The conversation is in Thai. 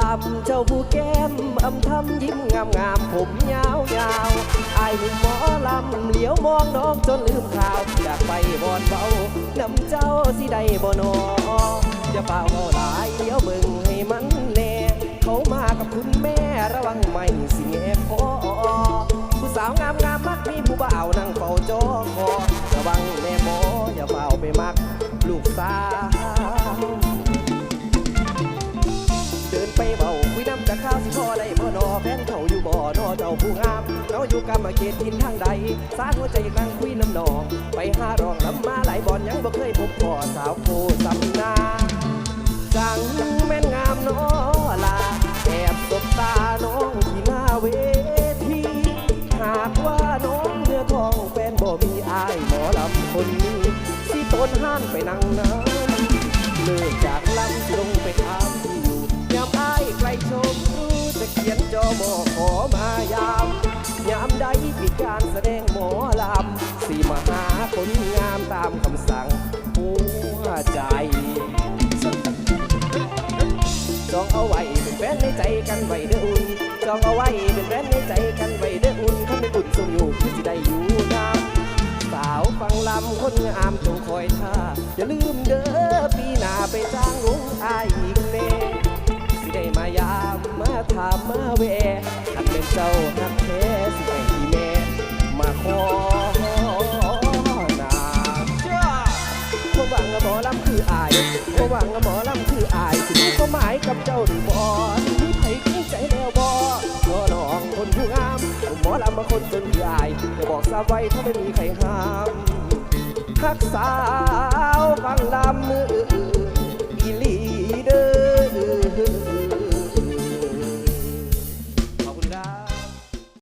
ลำเจ้าผู้แก้มอำทำยิ้มงามงามผมยาวยาวๆอายหนุ่มหมอลำเหลียวมองน้องจนลืมข่าว อยากไปบอนเบานำเจ้าสิได้บ่นออย่าเป่าเบาหลายเดี๋ยวเบิ่งให้มันแน่ เขามากับคุณแม่ระวังไม่สิแงคอผู้สาวงามงามมักมีผู้บ่าวนั่งเฝ้าจอคอระวังแม่หมออย่าเฝ้าไปมัก ลูกสาว เราอยู่กรรมเขตทินทางใด สาหัวใจกลางคุยน้ำนอง ไปหารองลำมาหลายบอนยังบ่เคยพบพ่อสาวโคสำนาจังแม่นงามนอลาแอบสบตาน้องที่หน้าเวทีหากว่าน้องเนื้อทองแฟนบ่มีอายหมอลำคนนี้สิต้นห้านไปนั่งน้ำเลิกจากลำลงไปถามที่อยู่ยามอายใกล้ชมรู้จะเขียนจอมอขอมายาามใดมีการแสดงหมอลำสีมาหาคนงามตามคำสั่งหัวใจจองเอาไว้เป็นแฟนในใจกันไว้เด้ออุ่นจองเอาไว้เป็นแฟนในใจกันไว้เด้ออุ่นคันไม่อุ่นทรงอยู่คือสิได้อยู่น้ำสาวฟังลำคนงามจงคอยท่าอย่าลืมเด้อปีหน้าไปจ้างลุงอายอีกแน่สิได้มายามมาถามมาแวหักเป็นเจ้า คืออายความหวังหมอลำคืออายสิมีความหมายกับเจ้าหรือบอมีไผเข้าใจแล้วบอขอน้องคนผู้งามหมอลำมาคนจนคืออายจะบอกทราบไว้ถ้าไม่มีใครห้ามทักษา